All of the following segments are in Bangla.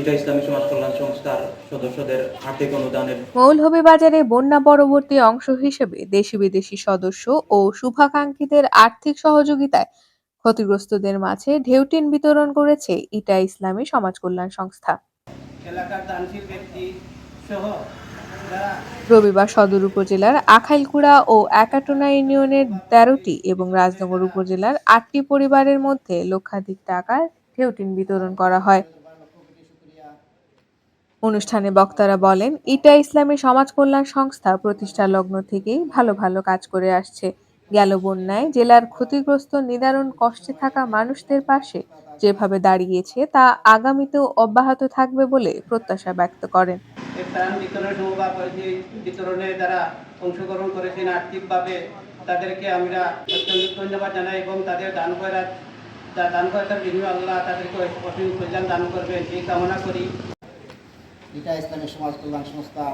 এটা ইসলামী সমাজ কল্যাণ সংস্থার সদস্যদের আর্থিক অনুদানের মৌলভীবাজারে বন্যা পরবর্তী অংশ হিসেবে দেশি বিদেশি সদস্য ও শুভাকাঙ্ক্ষীদের আর্থিক সহযোগিতায় ক্ষতিগ্রস্তদের মাঝে ঢেউটিন বিতরণ করেছে ইটা ইসলামী সমাজ কল্যাণ সংস্থা। এলাকার দানশীল ব্যক্তি সহ রবিবার সদর উপজেলার আখাইলকুড়া ও একাটুনা ইউনিয়নের তেরোটি এবং রাজনগর উপজেলার আটটি পরিবারের মধ্যে লক্ষাধিক টাকার ঢেউটিন বিতরণ করা হয়। অনুষ্ঠানে বক্তারা বলেন, ইটা ইসলামী সমাজ কল্যাণ সংস্থা প্রতিষ্ঠা লগ্ন থেকেই ভালো ভালো কাজ করে আসছে। গেল বন্যায় জেলার ক্ষতিগ্রস্ত নিদারুণ কষ্টে থাকা মানুষদের পাশে যেভাবে দাঁড়িয়েছে, তা আগামীতেও অব্যাহত থাকবে বলে প্রত্যাশা ব্যক্ত করেন। এই ত্রাণ বিতরণ সমবায় যে বিতরণে যারা অংশগ্রহণ করেছেন আর্থিকভাবে, তাদেরকে আমরা ধন্যবাদ জানাই এবং তাদের দান করার দান করার আল্লাহ তাদেরকে কল্যাণ দান করবেন, এই কামনা করি। ইটা ইসলামী সমাজ কল্যাণ সংস্থা,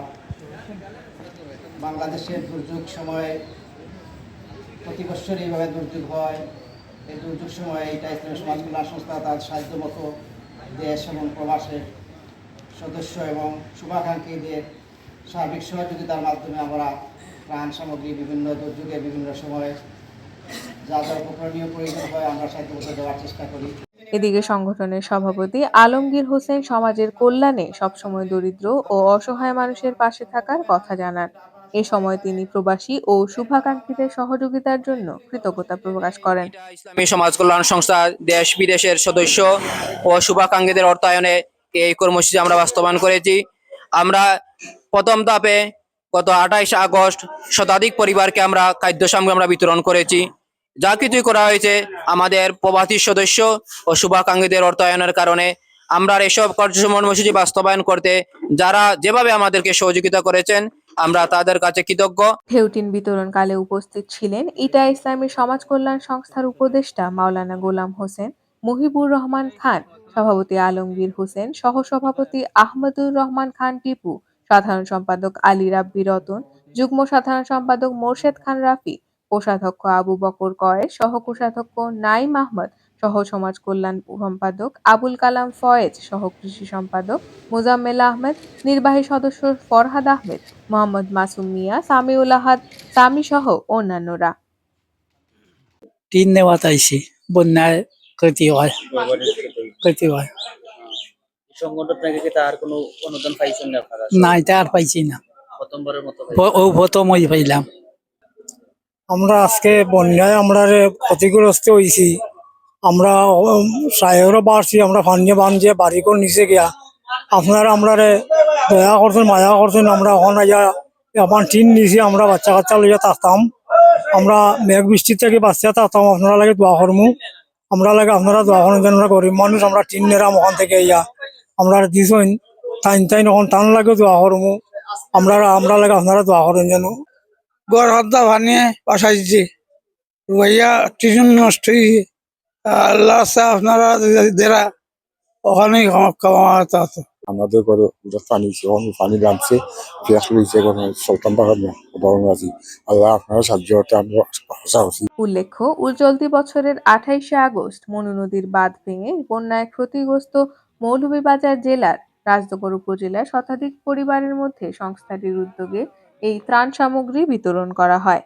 বাংলাদেশের দুর্যোগ সময়ে প্রতি বছর এইভাবে দুর্যোগ হয়। এই দুর্যোগ সময়ে এটা ইসলামী সমাজ কল্যাণ সংস্থা তার সাহায্য মতো দেশ এবং প্রবাসের সদস্য এবং শুভাকাঙ্ক্ষীদের সার্বিক সহযোগিতার মাধ্যমে আমরা ত্রাণ সামগ্রী, বিভিন্ন দুর্যোগে বিভিন্ন সময়ে যা যা উপকরণীয় প্রয়োজন হয় আমরা সাহায্য দেওয়ার চেষ্টা করি। এদিকে সংগঠনের সভাপতি আলমগীর হোসেন সমাজের কল্যাণে সবসময় দরিদ্র ও অসহায় মানুষের পাশে থাকার কথা জানান। এ সময় তিনি প্রবাসী ও শুভাকাঙ্ক্ষীদের সহযোগিতার জন্য কৃতজ্ঞতা প্রকাশ করেন। ইসলামী সমাজ কল্যাণ সংস্থা দেশ বিদেশের সদস্য ও শুভাকাঙ্ক্ষীদের অর্থায়নে এই কর্মসূচি আমরা বাস্তবায়ন করেছি। আমরা প্রথম ধাপে গত আঠাইশ আগস্ট শতাধিক পরিবারকে আমরা খাদ্য সামগ্রী আমরা বিতরণ করেছি। যা কিছুই করা হয়েছে, আমাদের প্রবাসী সদস্য ও শুভাকাঙ্ক্ষীদের অর্থায়নের কারণে আমরা এসব কর্মসূচি বাস্তবায়ন করতে, যারা যেভাবে আমাদেরকে সহযোগিতা করেছেন, আমরা তাদের কাছে কৃতজ্ঞ। ঢেউটিন বিতরণকালে উপস্থিত ছিলেন ইটা ইসলামী সমাজ কল্যাণ সংস্থার উপদেষ্টা মাওলানা গোলাম হোসেন, মুহিবুর রহমান খান, সভাপতি আলমগীর হোসেন, সহসভাপতি আহমদুর রহমান খান টিপু, সাধারণ সম্পাদক আলী রাব্বি রতন, যুগ্ম সাধারণ সম্পাদক মোর্শেদ খান রাফি কোষাধ্যক্ষ আবু বকর কয়েস সহ কোষাধ্যক্ষ নাইম আহমদ সহ সমাজ কল্যাণ সম্পাদক আবুল কালাম ফয়েজ সহ কৃষি সম্পাদক মোজাম্মেল আহমেদ নির্বাহী সদস্য ফরহাদ আহমেদ মোহাম্মদ মাসুম মিয়া সামিউল আহাদ সামি সহ অন্যান্যরা। টিন নেওয়া তাইছি বন্যায় ক্ষতি হয়। ক্ষতি হয়। সংগঠন থেকে কি তার কোনো অনুদান পাইছেন না আপনারা? না এটা আর পাইছি না। প্রথমবারের মতো ও প্রথম ওই পাইলাম। আমরা আজকে বন্যায় আমরা ক্ষতিগ্রস্ত হয়েছি আমরা সাহেবরা বাড়ছি, আমরা ফানিয়ে বানছে বাড়ি করে নিচে গিয়া। আপনারা আমরা দয়া করছেন, মায়া করছেন, আমরা ওখানে যা এখন টিন নিয়েছি, আমরা বাচ্চা কাচ্চা লইয়া থাকতাম। আমরা মেঘ বৃষ্টি থেকে বাচ্চা থাকতাম, আপনারা লাগে দোয়া করমু। আমরা লাগে আপনারা দোয়া করেন যেন গরিব মানুষ, আমরা টিন নেরাম ওখান থেকে ইয়া আমরা দিছেন টাইম টাইম এখন টান লাগে দোয়া করমু। আমরা আমরা লাগে আপনারা দোয়া করেন যেন। গড় হদ্দা ভানিয়ে বাসাইছি। ভাইয়া টিউশন নষ্ট হয়েছে আল্লাহ আছে আপনারা দেরা ওখানেই কামাতে আছে আমাদের ঘরে পানি যখন পানি নামছে পেঁয়াজ রয়েছে সলতান পাহাড় বরং আছি। আল্লাহ আপনারা সাহায্য করতে আমরা আশা করছি। উল্লেখ্য উজ্জ্বলতি বছরের আঠাইশে আগস্ট মনু নদীর বাঁধ ভেঙে বন্যায় ক্ষতিগ্রস্ত মৌলভীবাজার জেলার রাজনগর উপজেলার শতাধিক পরিবারের মধ্যে সংস্থাটির উদ্যোগে এই ত্রাণ সামগ্রী বিতরণ করা হয়।